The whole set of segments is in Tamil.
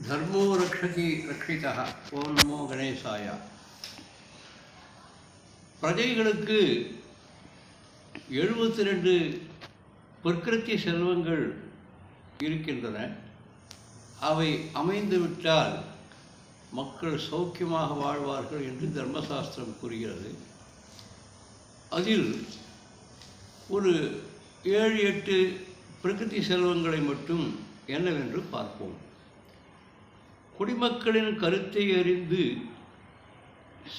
धर्मो रक्षति रक्षितः ஓம் நமோ கணேசாயா பிரஜைகளுக்கு எழுபத்தி ரெண்டு பிரகிருதி செல்வங்கள் இருக்கின்றன அவை அமைந்துவிட்டால் மக்கள் சௌக்கியமாக வாழ்வார்கள் என்று தர்மசாஸ்திரம் கூறுகிறது அதில் ஒரு ஏழு எட்டு பிரகிருதி செல்வங்களை மட்டும் என்னவென்று பார்ப்போம் குடிமக்களின் கருத்தை அறிந்து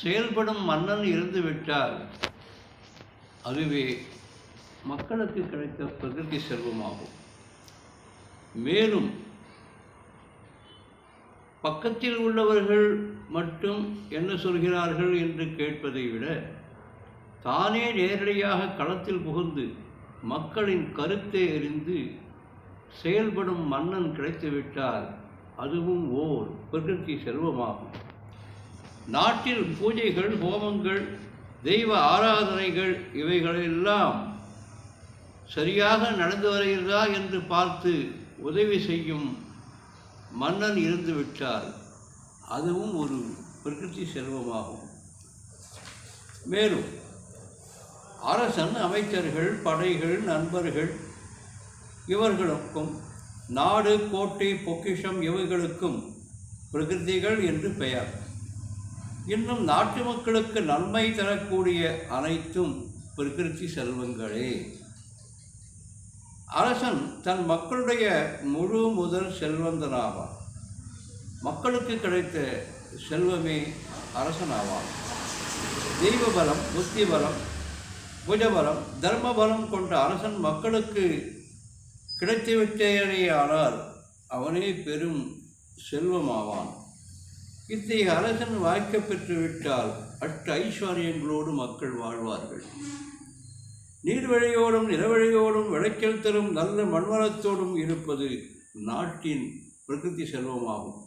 செயல்படும் மன்னன் இருந்துவிட்டால் அதுவே மக்களுக்கு கிடைத்த பிரகிருதி செல்வமாகும். மேலும் பக்கத்தில் உள்ளவர்கள் மட்டும் என்ன சொல்கிறார்கள் என்று கேட்பதை விட தானே நேரடியாக களத்தில் புகுந்து மக்களின் கருத்தை அறிந்து செயல்படும் மன்னன் கிடைத்துவிட்டால் அதுவும் ஓர் பிரகிருதி செல்வமாகும். நாட்டில் பூஜைகள் ஹோமங்கள் தெய்வ ஆராதனைகள் இவைகளெல்லாம் சரியாக நடந்து வருகிறதா என்று பார்த்து உதவி செய்யும் மன்னன் இருந்துவிட்டால் அதுவும் ஒரு பிரகிருதி செல்வமாகும். மேலும் அரசன் அமைச்சர்கள் படைகள் நண்பர்கள் இவர்களுக்கும் நாடு கோட்டை பொக்கிஷம் இவைகளுக்கும் பிரகிருதிகள் என்று பெயர். இன்னும் நாட்டு மக்களுக்கு நன்மை தரக்கூடிய அனைத்தும் பிரகிருதி செல்வங்களே. அரசன் தன் மக்களுடைய முழு முதல் செல்வந்தனாவான். மக்களுக்கு கிடைத்த செல்வமே அரசனாவான். தெய்வ பலம் புத்தி பலம் புஜபலம் தர்ம பலம் கொண்ட அரசன் மக்களுக்கு கிடைத்துவிட்டேயானால் அவனே பெரும் செல்வமாவான். இத்தகைய அரசன் வாய்க்க பெற்றுவிட்டால் அட்டு ஐஸ்வர்யங்களோடு மக்கள் வாழ்வார்கள். நீர்வழியோடும் நிலவழியோடும் விளைச்சல் தரும் நல்ல மண்வளத்தோடும் இருப்பது நாட்டின் பிரகிருதி செல்வமாகும்.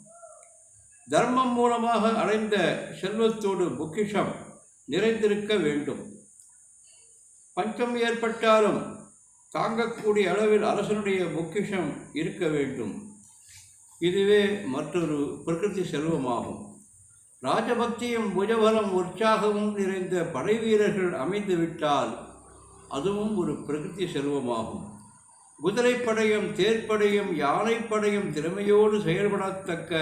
தர்மம் மூலமாக அடைந்த செல்வத்தோடு பொக்கிஷம் நிறைந்திருக்க வேண்டும். பஞ்சம் ஏற்பட்டாலும் தாங்கக்கூடிய அளவில் அரசனுடைய பொக்கிஷம் இருக்க வேண்டும். இதுவே மற்றொரு பிரகிருதி செல்வமாகும். ராஜபக்தியும் புஜபலம் உற்சாகமும் நிறைந்த படை வீரர்கள் அமைந்துவிட்டால் அதுவும் ஒரு பிரகிருதி செல்வமாகும். குதிரைப்படையும் தேர்ப்படையும் யானைப்படையும் திறமையோடு செயல்படத்தக்க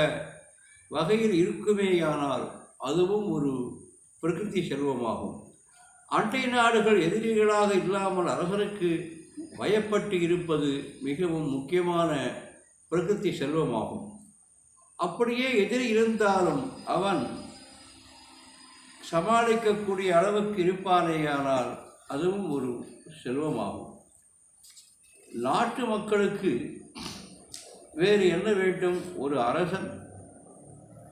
வகையில் இருக்குமேயானால் அதுவும் ஒரு பிரகிருதி செல்வமாகும். அண்டை நாடுகள் எதிரிகளாக இல்லாமல் அரசனுக்கு பயப்பட்டு இருப்பது மிகவும் முக்கியமான பிரகிருதி செல்வமாகும். அப்படியே எதிரி இருந்தாலும் அவன் சமாளிக்கக்கூடிய அளவுக்கு இருப்பானேயானால் அதுவும் ஒரு செல்வமாகும். நாட்டு மக்களுக்கு வேறு என்ன வேண்டும்? ஒரு அரசன்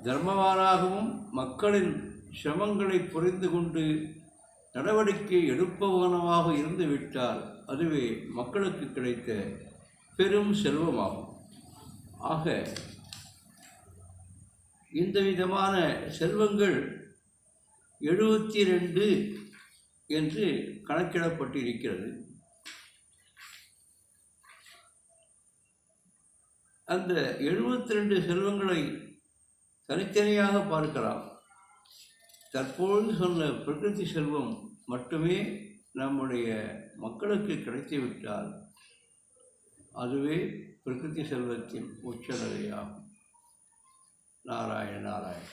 தர்மவானாகவும் மக்களின் சிரமங்களை புரிந்து கொண்டு நடவடிக்கை எடுப்பவனமாக இருந்துவிட்டால் அதுவே மக்களுக்கு கிடைத்த பெரும் செல்வமாகும். ஆக இந்த விதமான செல்வங்கள் எழுபத்தி ரெண்டு என்று கணக்கிடப்பட்டிருக்கிறது. அந்த எழுபத்தி ரெண்டு செல்வங்களை தனித்தனியாக பார்க்கலாம். தற்பொழுது சொன்ன பிரகிருதி செல்வம் மட்டுமே நம்முடைய மக்களுக்கு கிடைத்துவிட்டால் அதுவே பிரகிருதி செல்வத்தின் உச்சநிலையாகும். நாராயண நாராயண